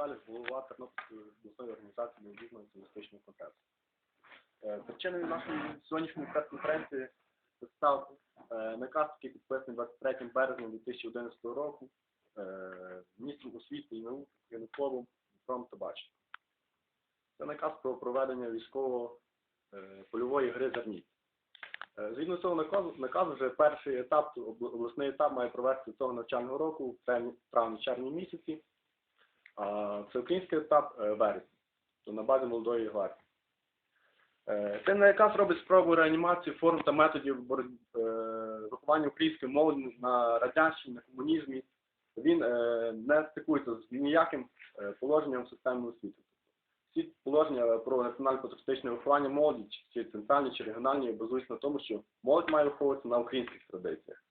Мочалів, голова Тернопільської обласної організації молодіжного туристичного конгресу. Е, Причиною нашої сьогоднішньої прес-конференції став е, наказ, який підписаний 23 березня 2011 року е, міністром освіти і науки Януковим Дмитром Табаченком. Це наказ про проведення військово е, польової гри «Зерніт». Е, Згідно цього наказу, наказу вже перший етап, обласний етап має провести цього навчального року в травні- травні-червні місяці, а всеукраїнський етап е, то на базі молодої гвардії. Е, Цей наказ робить спробу реанімації форм та методів е, виховання української молоді на радянщині, на комунізмі. Він не стикується з ніяким положенням системи освіти. Всі положення про національно-патріотичне виховання молоді, чи центральні, чи регіональні, базуються на тому, що молодь має виховуватися на українських традиціях.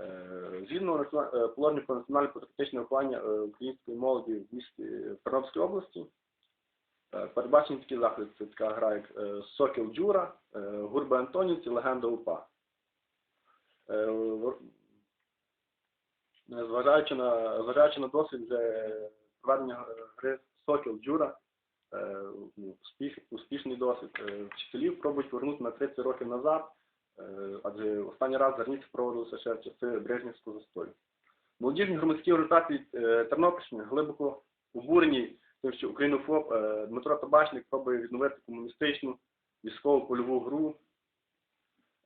Е, Згідно е, положення про національно-патріотичне виховання е, української молоді в місті в Тернопільській області, е, передбачені такі заходи, це така гра, як е, Сокіл Джура, е, Гурби Антонівці, Легенда УПА. Е, е, Зважаючи на, зважаючи на досвід вже проведення е, гри Сокіл Джура, е, ну, успішний досвід. Е, Вчителів пробують повернути на 30 років назад, е, адже останній раз зерніці проводилися ще в часи Брежнівського застою. Молодіжні громадські організації е, Тернопільщини глибоко обурені тим, що українофоб е, Дмитро Табачник пробує відновити комуністичну військову польову гру.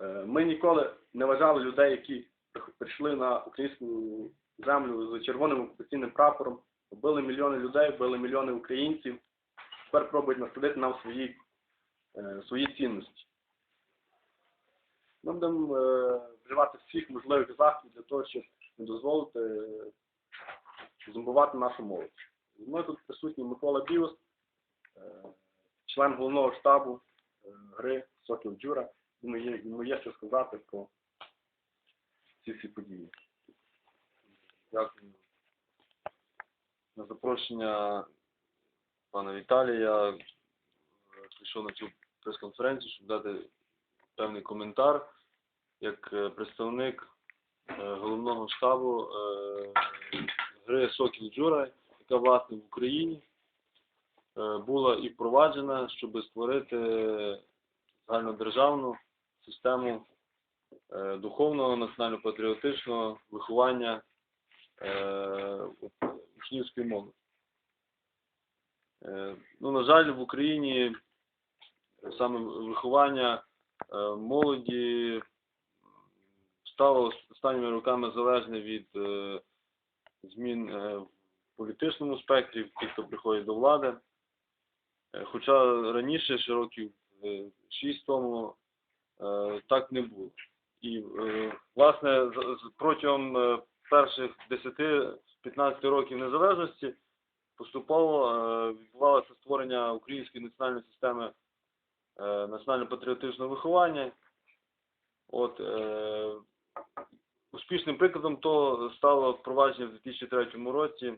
Е, Ми ніколи не вважали людей, які прийшли на українську землю з червоним окупаційним прапором, вбили мільйони людей, вбили мільйони українців. Тепер пробують насадити нам свої, е, свої цінності. Ми будемо е, вживати всіх можливих заходів для того, щоб не дозволити е, зомбувати нашу молодь. Мною тут присутній Микола Біус, е, член головного штабу гри Сокіл Джура. Йому є, що сказати про ці всі події. Дякую на запрошення пана Віталія. Прийшов на цю прес-конференцію, щоб дати певний коментар як е, представник е, головного штабу е, гри Сокіл Джура, яка власне в Україні була і впроваджена, щоб створити загальнодержавну систему духовного національно-патріотичного виховання учнівської мови. Ну, на жаль, в Україні саме виховання молоді стало останніми роками залежне від е, змін е, в політичному спектрі, тих, хто приходить до влади. Е, Хоча раніше, ще років е, шість тому, е, так не було. І, е, власне, протягом е, перших 10-15 років незалежності поступово е, відбувалося створення української національної системи е, національно-патріотичного виховання. От, е, успішним прикладом того стало впровадження в 2003 році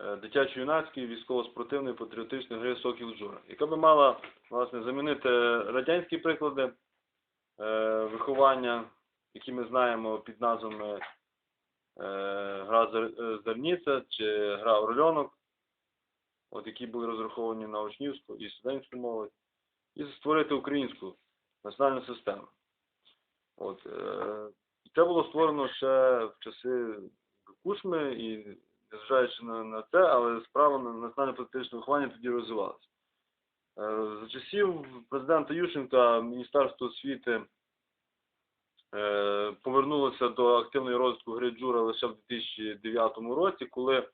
е, дитячо-юнацької військово-спортивної патріотичної гри Сокіл Джура, яка би мала власне замінити радянські приклади е, виховання, які ми знаємо під назвами е, гра «Зер- Зерніця чи гра Орльонок, от які були розраховані на учнівську і студентську молодь, і створити українську національну систему. От, е, це було створено ще в часи Кучми і незважаючи на, на це, але справа на національно-патріотичне виховання тоді розвивалася. Е, За часів президента Ющенка Міністерство освіти е, повернулося до активної розвитку гри Джура лише в 2009 році, коли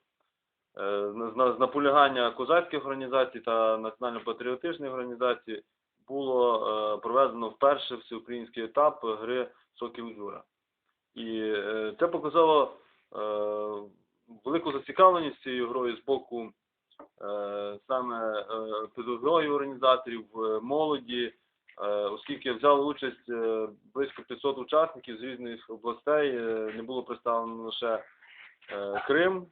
з наполягання козацьких організацій та національно-патріотичних організацій було е, проведено вперше всеукраїнський етап гри Сокіл Джура. І е, це показало е, велику зацікавленість цією грою з боку саме педагогів організаторів, молоді, оскільки взяли участь близько 500 учасників з різних областей, не було представлено лише Крим,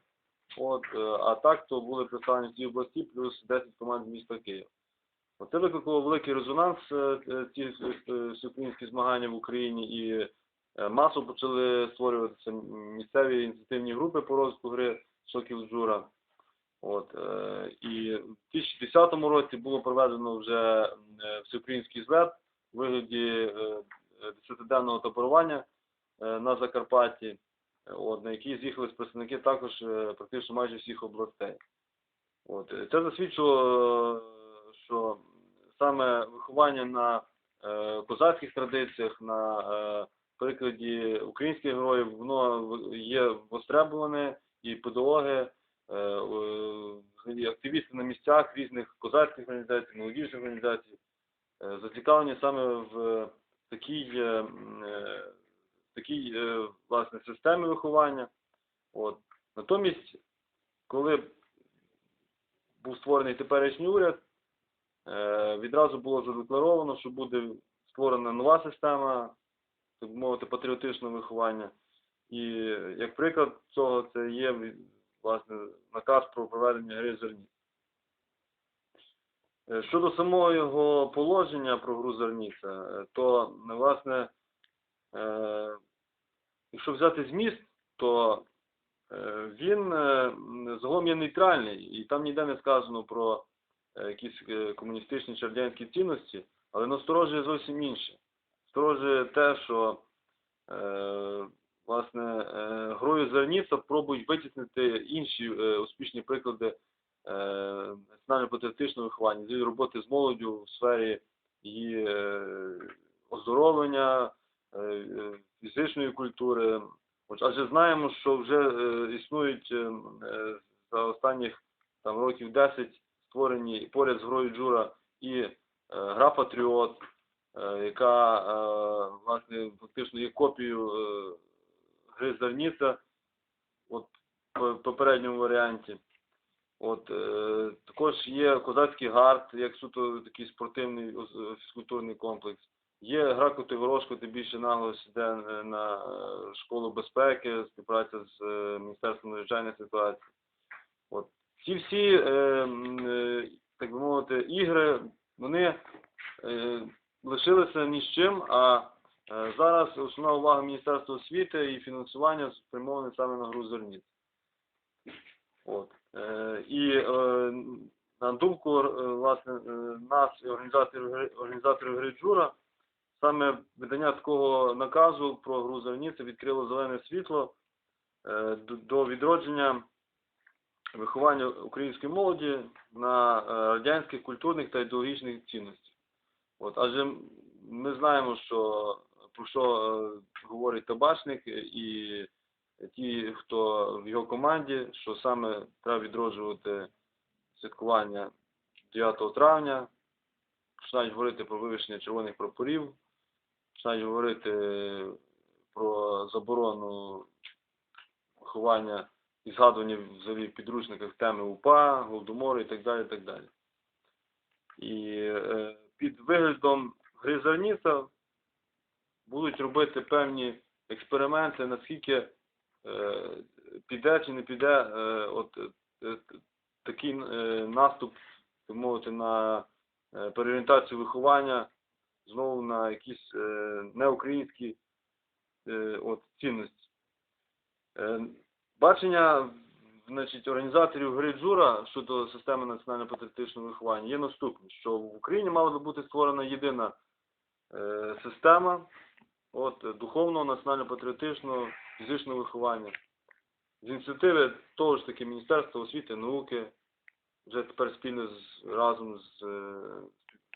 от, а так то були представлені всі області, плюс 10 команд міста Київ. Це викликало великий резонанс е, е, ці е, всеукраїнські змагання в Україні і масово почали створюватися місцеві ініціативні групи по розвитку гри Сокіл Джура. От, і в 2010 році було проведено вже всеукраїнський злет у вигляді десятиденного таборування на Закарпатті, от, на який з'їхались представники також практично майже всіх областей. От, це засвідчило, що саме виховання на е, козацьких традиціях, на е, прикладі українських героїв, воно є востребоване, і педагоги, е, і активісти на місцях різних козацьких організацій, молодіжних організацій, зацікавлені саме в такій, такій власне, системі виховання. От. Натомість, коли був створений теперішній уряд, відразу було задекларовано, що буде створена нова система, так би мовити, патріотичного виховання. І як приклад цього це є власне наказ про проведення гри зерні. Е, Щодо самого його положення про гру зерніця, е, то власне, е, якщо взяти зміст, то е, він е, загалом є нейтральний, і там ніде не сказано про е, якісь е, комуністичні чи радянські цінності, але насторожує зовсім інше. Насторожує те, що е, власне е, грою зерніця пробують витіснити інші е, успішні приклади е, національно-патріотичного виховання, з роботи з молоддю в сфері її е, оздоровлення, е, е, фізичної культури. Адже знаємо, що вже е, існують е, е, за останніх там, років 10 створені поряд з грою Джура і е, гра Патріот, е, яка е, власне фактично є копією гри Зерніця от, в попередньому варіанті. От, е, також є козацький гард, як суто такий спортивний фізкультурний комплекс. Є гра Котигорошко, де більше наголос йде на школу безпеки, співпраця з Міністерством надзвичайних ситуацій. От. Ці всі, е, мовити, ігри, вони е, лишилися ні з чим, а е, зараз основна увага Міністерства освіти і фінансування спрямоване саме на гру зерніць. От. Е, і на думку власне нас, організаторів, організаторів гри Джура, саме видання такого наказу про гру зерніця відкрило зелене світло до відродження виховання української молоді на е, радянських культурних та ідеологічних цінностях. От, адже ми знаємо, що про що е, говорить табачник і ті, хто в його команді, що саме треба відроджувати святкування 9 травня, починають говорити про вивішення червоних прапорів, починають говорити про заборону виховання і згадування взагалі в підручниках теми УПА, Голодомору і так далі. І так далі. І е, під виглядом гризерніца будуть робити певні експерименти, наскільки е, піде чи не піде е, от, е, такий е, наступ, так мовити, на е, переорієнтацію виховання знову на якісь е, неукраїнські е, от, цінності. Е, бачення значить, організаторів гри Джура щодо системи національно-патріотичного виховання є наступне, що в Україні мала би бути створена єдина е, система от, духовного, національно-патріотичного, фізичного виховання. З ініціативи того ж таки Міністерства освіти і науки, вже тепер спільно з, разом з е,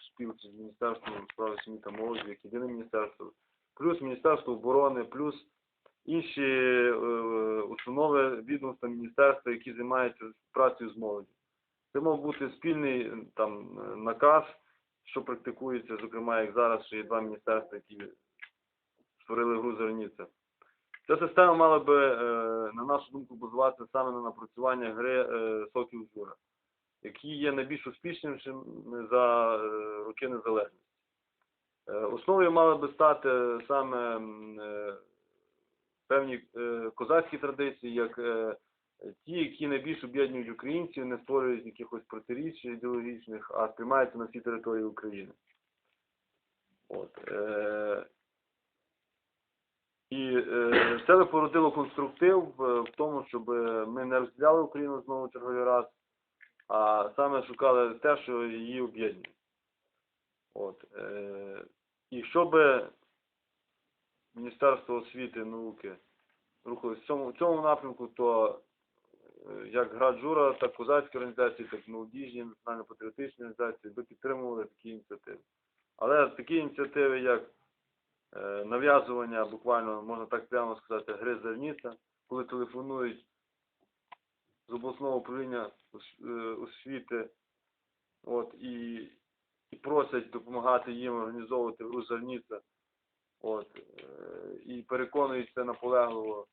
спілці з Міністерством справи сім'ї та молоді, як єдине міністерство, плюс Міністерство оборони, плюс інші е, установи відомства міністерства, які займаються працею з молоді. Це мав бути спільний е, там е, наказ, що практикується, зокрема, як зараз, що є два міністерства, які створили гру зерніця. Ця система мала би, е, на нашу думку, базуватися саме на напрацювання гри е, Сокіл Жура, які є найбільш успішнішим за е, роки незалежності. Е, Основою мали би стати саме е, певні е, козацькі традиції, як е, ті, які найбільш об'єднують українців, не створюють якихось протиріч ідеологічних, а сприймаються на всій території України. От, е, І е, це породило конструктив в тому, щоб ми не розділяли Україну знову черговий раз, а саме шукали те, що її об'єднує. От, е, і щоб Міністерство освіти і науки рухалось в цьому, в цьому напрямку, то е, як Граджура, так козацькі організації, так молодіжні національно-патріотичні організації би підтримували такі ініціативи. Але такі ініціативи, як е, нав'язування, буквально, можна так прямо сказати, гри зерніця, коли телефонують з обласного управління е, освіти от, і, і просять допомагати їм організовувати гру зерніця, от, е, і переконуються наполегливо.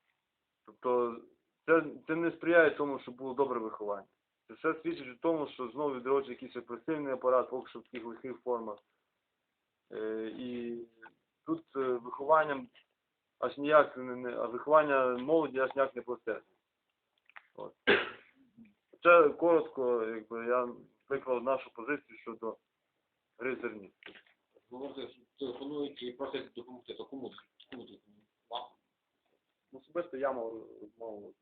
Тобто це, це не сприяє тому, щоб було добре виховання. Це все свідчить у тому, що знову відроджує якийсь репресивний апарат, поки що в таких лихих формах. Е, і тут е, вихованням аж ніяк не, виховання молоді аж ніяк не простежує. От. Це коротко, якби я виклав нашу позицію щодо гри зерні. Говорите, телефонують і просять допомогти. То кому? Кому? Вам? Ну, Особисто я мав розмову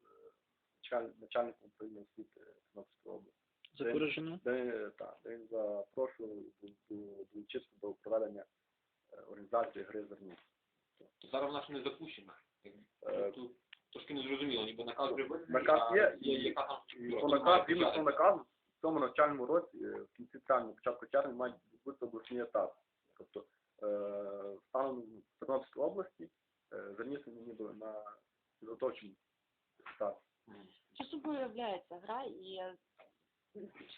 з е, начальником управління освіти Тернопільської області. Запорожено. Де, так, де він запрошував до- до- долучитися до проведення е, організації гри зерні. То зараз вона ж не запущена. Е, трошки не зрозуміло, ніби наказ вже Наказ є, є, і- яка там структура. по наказ, згідно наказу, в цьому навчальному році, в кінці травня, початку червня, мають бути обласні етапи. Тобто е, станом в Тернопільській області е, ніби на підготовчому етапі. Що собою являється гра і е,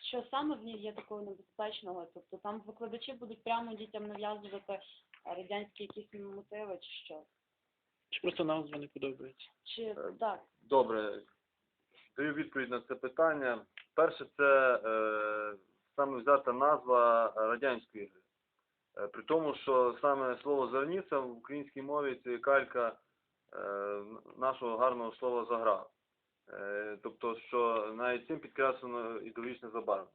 що саме в ній є такого небезпечного? Тобто там викладачі будуть прямо дітям нав'язувати радянські якісь мотиви чи що? Чи просто назва не подобається? Чи Е, так? Добре, даю відповідь на це питання. Перше, це е, саме взята назва радянської гри. Е, при тому, що саме слово зерніця в українській мові це калька е, нашого гарного слова загра. Е, тобто, що навіть цим підкреслено ідеологічне забарвлення.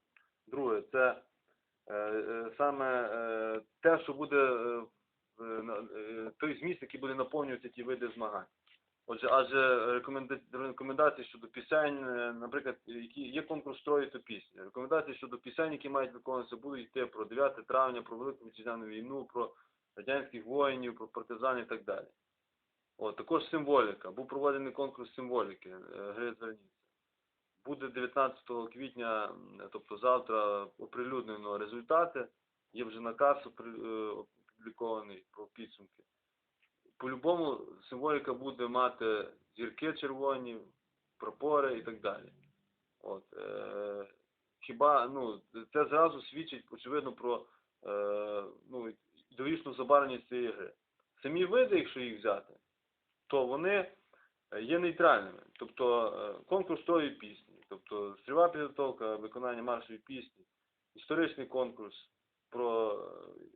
Друге, це саме те, що буде той зміст, який буде наповнювати ті види змагань. Отже, адже рекомендації щодо пісень, е, наприклад, які є конкурс строю та пісні. Рекомендації щодо пісень, які мають виконуватися, будуть йти про 9 травня, про Велику Вітчизняну війну, про радянських воїнів, про партизан і так далі. От, також символіка. Був проведений конкурс символіки е, гри зерніця. Буде 19 квітня, тобто завтра, оприлюднено результати. Є вже наказ е, опублікований про підсумки по-любому символіка буде мати зірки червоні, прапори і так далі. От, е, хіба, ну, це зразу свідчить, очевидно, про е, ну, ідеологічну забарвленість цієї гри. Самі види, якщо їх взяти, то вони є нейтральними. Тобто е, конкурс тої пісні, тобто стрільова підготовка, виконання маршової пісні, історичний конкурс про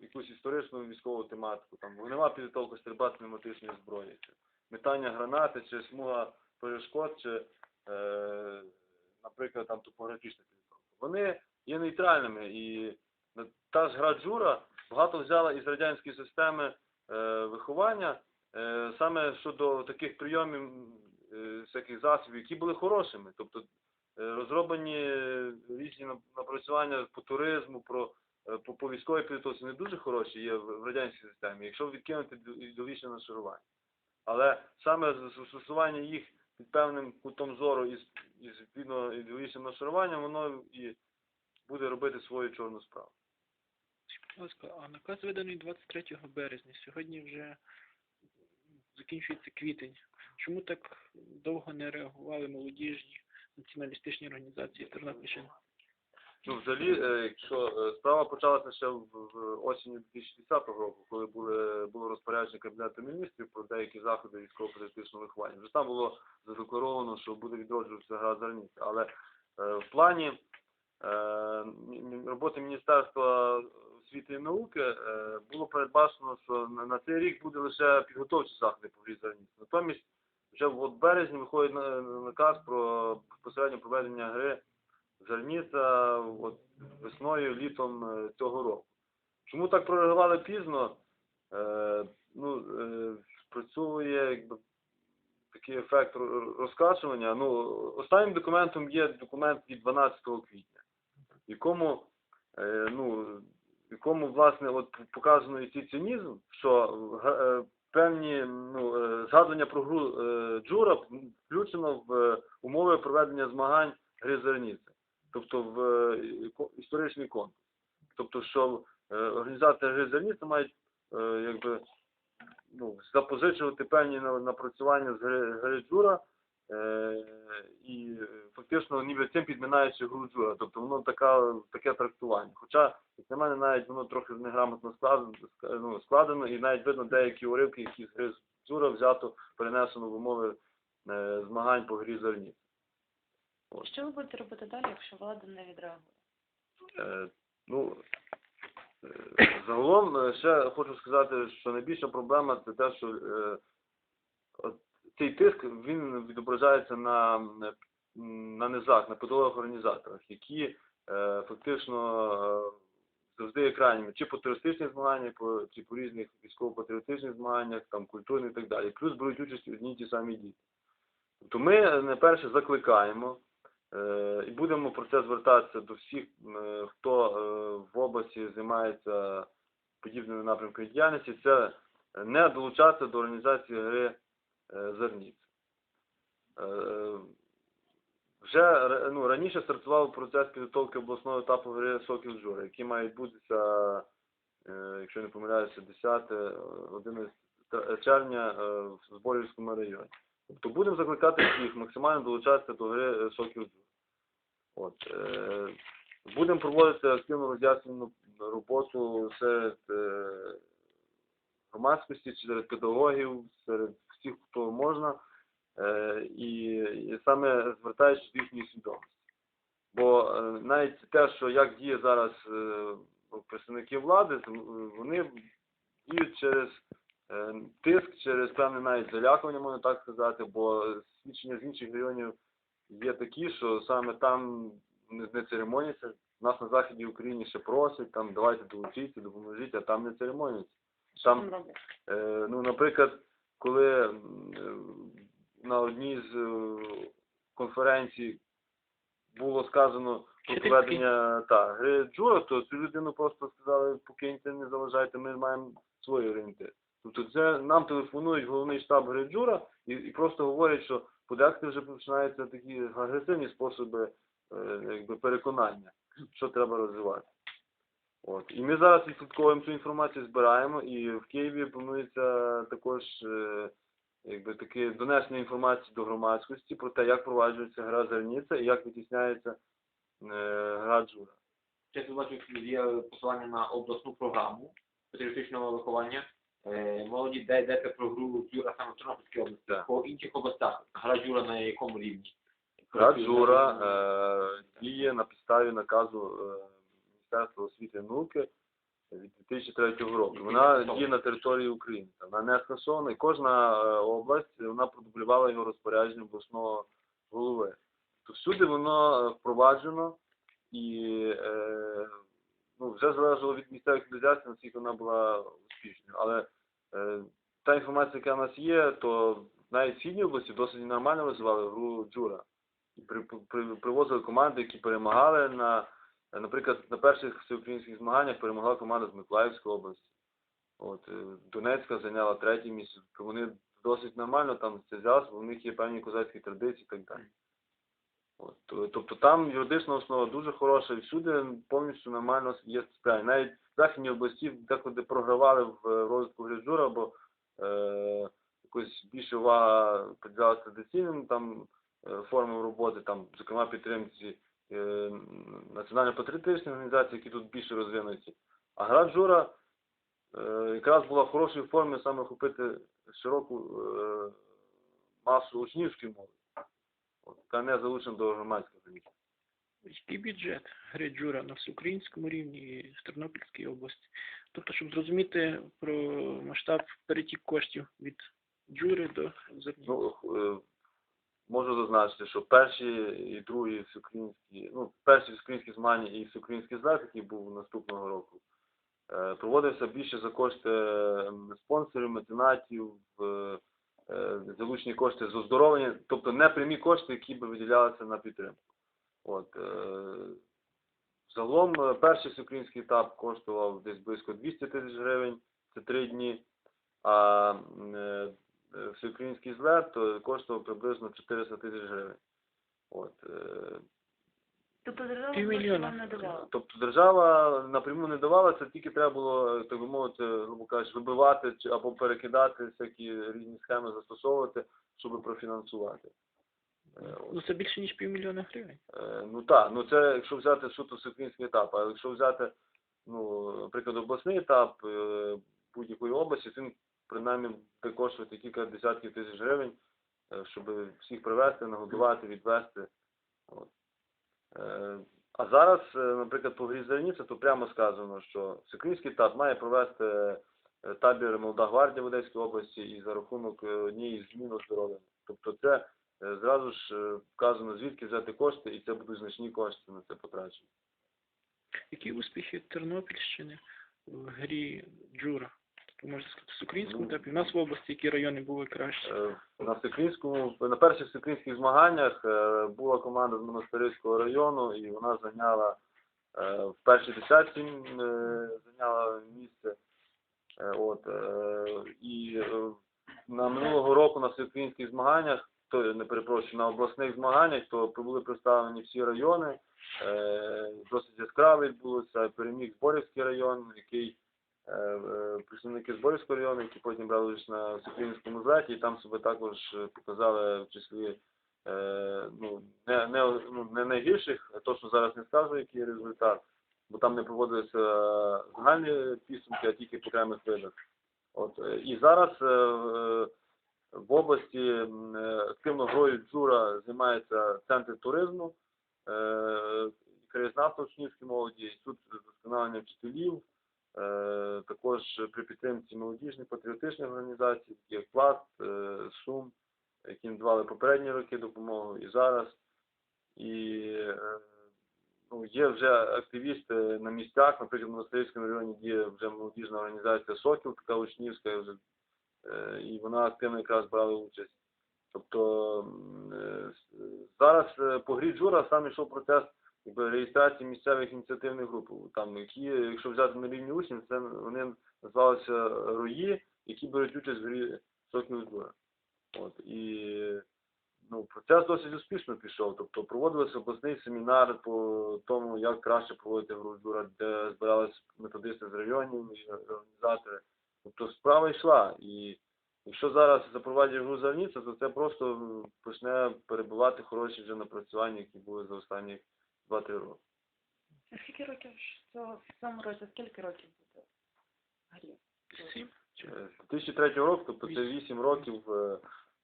якусь історичну військову тематику, там вогнева підготовка стрільба з пневматичної зброї, чи метання гранати, чи смуга перешкод, чи, е, наприклад, там топографічна підготовка. Вони є нейтральними і та ж гра джура багато взяла із радянської системи е, виховання е, саме щодо таких прийомів е, всяких засобів, які були хорошими. Тобто е, розроблені різні нап- напрацювання по туризму, про по, по військовій підготовці не дуже хороші є в, радянській системі, якщо відкинути ідео- ідеологічне нашарування. Але саме застосування їх під певним кутом зору із, із відповідно ідеологічним нашаруванням, воно і буде робити свою чорну справу. Ласка, а наказ виданий 23 березня. Сьогодні вже закінчується квітень. Чому так довго не реагували молодіжні націоналістичні організації Тернопільщини? Ну, взагалі, е, якщо е, справа почалася ще в, в осені 2010 року, коли були, було розпорядження Кабінету міністрів про деякі заходи військово-політичного виховання. Вже там було задекларовано, що буде відроджуватися гра зерніця. Але е, в плані е, роботи Міністерства освіти і науки е, було передбачено, що на, на цей рік буде лише підготовчі заходи по грі зерніця. Натомість вже в березні виходить на- наказ про безпосередньо проведення гри зерніця от, весною, літом е, цього року. Чому так прореагували пізно? Е, ну, е, спрацьовує якби, такий ефект розкачування. Ну, останнім документом є документ від 12 квітня, в якому, е, ну, якому власне от показано і цей цинізм, що е, певні ну, е, згадування про гру е, Джура включено в е, умови проведення змагань гри зерніця, тобто в е, історичний конкурс. Тобто, що е, організатори гри мають е, якби ну, запозичувати певні напрацювання з гри, гри Джура е, і фактично ніби цим підминаючи гру Джура. Тобто воно така, таке трактування. Хоча, як на мене, навіть воно трохи неграмотно складено, ну, складено і навіть видно деякі уривки, які з гри Джура взято, перенесено в умови змагань по грі зерні. Що ви будете робити далі, якщо влада не відреагує? Е, ну, е, загалом е, ще хочу сказати, що найбільша проблема це те, що е, от цей тиск він відображається на, на низах, на подолах організаторах, які е, фактично е, завжди є крайніми, чи по терористичних змаганнях, по, чи по різних військово-патріотичних змаганнях, там культурних і так далі. Плюс беруть участь одні й ті самі діти. Тобто ми найперше закликаємо І будемо про це звертатися до всіх, е, хто е, в області займається подібними напрямками діяльності, це не долучатися до організації гри е, зерніць. Е, Вже ну, раніше стартував процес підготовки обласного етапу гри Сокіл Джура, який має відбутися, е, якщо не помиляюся, 10 е, 11 червня е, в Зборівському районі. Тобто будемо закликати всіх максимально долучатися до гри е, Сокіл От, е, будемо проводити активну роз'яснену роботу серед е, громадськості, серед педагогів, серед всіх, хто можна, е, і, і саме звертаючись до їхньої свідомості. Бо е, навіть те, що як діє зараз е, представники влади, вони діють через е, тиск, через певне навіть залякування, можна так сказати, бо свідчення з інших районів є такі, що саме там не, церемоняться. Нас на Західній Україні ще просять, там давайте долучіться, допоможіть, а там не церемоняться. Там? Е, ну, наприклад, коли е, на одній з е, конференцій було сказано про проведення та, гри Джура, то цю людину просто сказали, покиньте, не заважайте, ми маємо свої орієнтири. Тобто це нам телефонують головний штаб гри Джура і, і просто говорять, що подекуди вже починаються такі агресивні способи е, якби, переконання, що треба розвивати. От. І ми зараз відслідковуємо цю інформацію, збираємо, і в Києві планується також е, якби таке донесення інформації до громадськості про те, як проваджується гра зерніця і як витісняється е, гра джура. Чесно бачу, є посилання на обласну програму патріотичного виховання. Е, Молоді, де йдеться про гру Джура саме в Тернопільській області. По інших областях гра Джура на якому рівні? Гра джура е, діє на підставі наказу е, Міністерства освіти і науки від 2003 року. Вона діє на території України. Вона не скасована, і кожна е, область вона продублювала його розпорядження обласного голови. То всюди воно впроваджено і е, ну, вже залежало від місцевих організацій, наскільки вона була успішною. Але та інформація, яка в нас є, то навіть в Східній області досить нормально розвивали гру Джура. І при, при, привозили команди, які перемагали на, наприклад, на перших всеукраїнських змаганнях перемогла команда з Миколаївської області. От, е, Донецька зайняла третє місце. Вони досить нормально там це взялися, бо в них є певні козацькі традиції і так далі. От, тобто там юридична основа дуже хороша, і всюди повністю нормально є сприяння. Навіть в Західній області декуди програвали в розвитку грижура, бо е, якось більше увага приділялася традиційним там е, формам роботи, там, зокрема підтримці е, національно-патріотичних організацій, які тут більше розвинуті. А гра е, якраз була в хорошій формі саме охопити широку е, масу учнівської мови, яка не залучена до громадського життя. Який бюджет гри Джура на всеукраїнському рівні і в Тернопільській області? Тобто, щоб зрозуміти про масштаб перетік коштів від Джури до. Ну, е, можу зазначити, що перші і другі всеукраїнські, ну, перші всеукраїнські змагання і всеукраїнський захід, який був наступного року, Е, Проводився більше за кошти спонсорів, меценатів, е, залучені кошти з оздоровлення, тобто не прямі кошти, які би виділялися на підтримку. От, е, Загалом е, перший всеукраїнський етап коштував десь близько 200 тисяч гривень, це три дні, а е, всеукраїнський злет то коштував приблизно 400 тисяч гривень. От, е, Тобто держава вам не давала. Тобто держава напряму не давала, це тільки треба було, так би мовити, грубо кажучи, вибивати або перекидати всякі різні схеми застосовувати, щоб профінансувати. Е. Ну це більше ніж півмільйона гривень. Е, Ну так, ну це якщо взяти суто всеукраїнський етап, а якщо взяти, ну, наприклад, обласний етап е, будь-якої області, він принаймні буде коштувати кілька десятків тисяч гривень, щоб всіх привезти, нагодувати, відвезти. От. А зараз, наприклад, по грі Зерніця, то прямо сказано, що всеукраїнський етап має провести табір Молода гвардія в Одеській області і за рахунок однієї з змін оздоровлення. Тобто це зразу ж е, вказано, звідки взяти кошти, і це будуть значні кошти на це потрачені. Які успіхи Тернопільщини в грі Джура? Можна сказати, з українському Ну, етапі. У нас в області які райони були краще? Е, На всеукраїнському, на перших всеукраїнських змаганнях е, була команда з Монастирського району, і вона зайняла е, в першій десятці е, зайняла місце. Е, От, е, і е, на минулого року на всеукраїнських змаганнях, то не перепрошую, на обласних змаганнях, то були представлені всі райони. Е, Досить яскраво відбулося. Переміг Зборівський район, який е, е, представники Зборівського району, які потім брали участь на всеукраїнському злеті, і там себе також показали в числі е, ну, не, не, ну, не найгірших, точно зараз не скажу, який результат, бо там не проводилися загальні підсумки, а тільки окремих видах. От, е, і зараз е, е, в області м, е, активно грою Джура займається центр туризму, е, краєзнавство учнівській молоді, тут вдосконалення вчителів, е, також при підтримці молодіжних патріотичних організацій, такі як Пласт, Сум, які надавали попередні роки допомогу і зараз. І ну, є вже активісти на місцях, наприклад, в Монастирському районі діє вже молодіжна організація Сокіл, така учнівська, вже, і вона активно якраз брала участь. Тобто е, зараз е, по грі Джура сам йшов процес реєстрації місцевих ініціативних груп, там, які, якщо взяти на рівні учнів, це вони називалися рої, які беруть участь в грі Сокіл Джура. От, і ну, процес досить успішно пішов. Тобто проводився обласний семінар по тому, як краще проводити гру Джура, де збиралися методисти з районів і організатори.Тобто справа йшла. І якщо зараз запровадять гру Зарніця, то це просто почне перебувати хороші вже напрацювання, які були за останні 2-3 роки. А скільки років в цьому році, скільки років буде грі? Сім? Чи- Е, 2003 року, тобто це 8 років, е,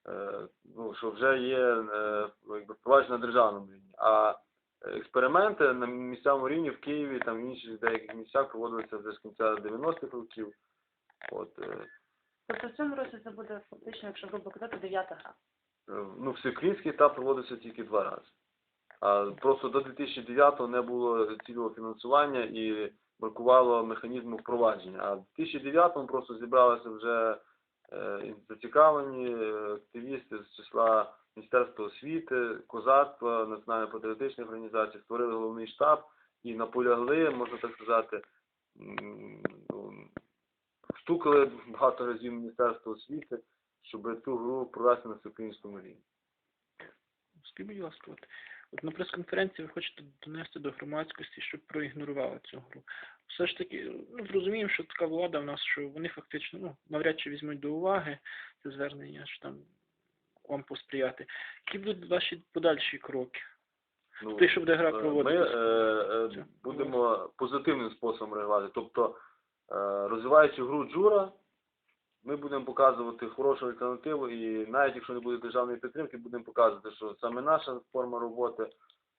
е, ну, що вже є е, якби, впроваджено на державному рівні. А експерименти на місцевому рівні в Києві, там в інших деяких місцях проводилися вже з кінця 90-х років. От, е, Тобто в цьому році це буде фактично, якщо грубо казати, дев'ята гра. Е, Ну, всеукраїнський етап проводився тільки два рази. А просто до 2009-го не було цільового фінансування і бракувало механізму впровадження. А в 2009-му просто зібралися вже е, зацікавлені е, активісти з числа Міністерства освіти, козацтва, національно-патріотичних організацій, створили головний штаб і наполягли, можна так сказати, м, стукали багато разів Міністерство освіти, щоб ту гру провести на всеукраїнському рівні. Скажіть, будь ласка, от, от на прес-конференції ви хочете донести до громадськості, щоб проігнорували цю гру. Все ж таки, ну, зрозуміємо, що така влада в нас, що вони фактично ну, навряд чи візьмуть до уваги це звернення, що там вам посприяти. Які будуть ваші подальші кроки? Ну, Те, що буде гра е, Ми е, е, будемо позитивним способом реагувати. Тобто, розвиваючи гру Джура, ми будемо показувати хорошу альтернативу, і навіть якщо не буде державної підтримки, будемо показувати, що саме наша форма роботи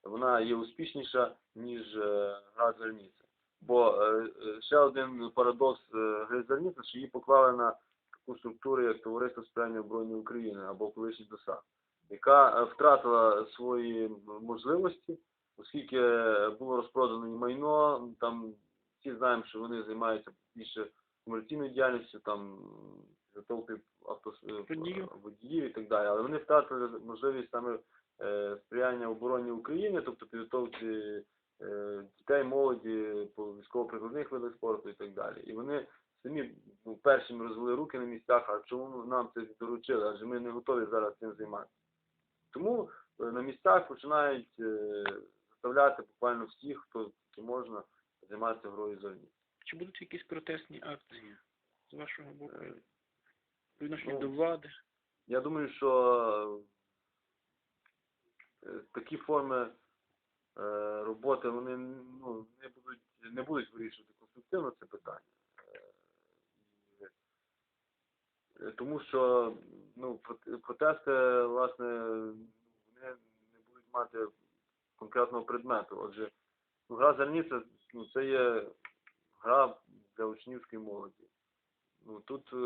вона є успішніша, ніж е, гра зерніця. Бо е, е, ще один парадокс е, гри зерніця, що її поклали на таку структуру, як Товариство сприяння обороні України або колишній ДОСА яка е, втратила свої можливості, оскільки було розпродано майно, там всі знаємо, що вони займаються більше комерційною діяльністю, там підготовки авто Водіїв. і так далі. Але вони втратили можливість саме е, сприяння обороні України, тобто підготовці е, дітей, молоді по військово-прикладних видах спорту і так далі. І вони самі ну, першими розвели руки на місцях, а чому нам це доручили? Адже ми не готові зараз цим займатися. Тому е, на місцях починають е, заставляти буквально всіх, хто можна займатися грою зорні. Чи будуть якісь протестні акції з вашого боку? Е, По відношенню ну, до влади? Я думаю, що е, такі форми е, роботи вони ну, не будуть не будуть вирішувати конструктивно це питання. Тому що ну, проте- протести, власне, вони не будуть мати конкретного предмету. Отже, ну, гра зерніця ну, це є гра для учнівської молоді. Ну, тут е,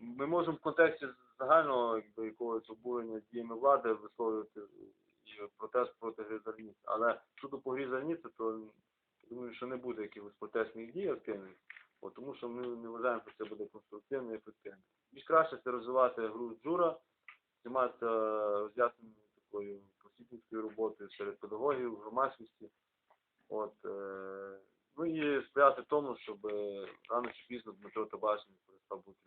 ми можемо в контексті загального якби, якогось обурення діями влади висловлювати і протест проти гри. Але щодо по грі зерниці, то думаю, що не буде якихось протестних дій активних, тому що ми не вважаємо, що це буде конструктивно і ефективно. Більш краще це розвивати гру джура, займатися роз'ясненою такою просвітницькою роботою серед педагогів, громадськості. От, е, ну і сприяти тому, щоб е, рано чи пізно Дмитро Табачник перестав бути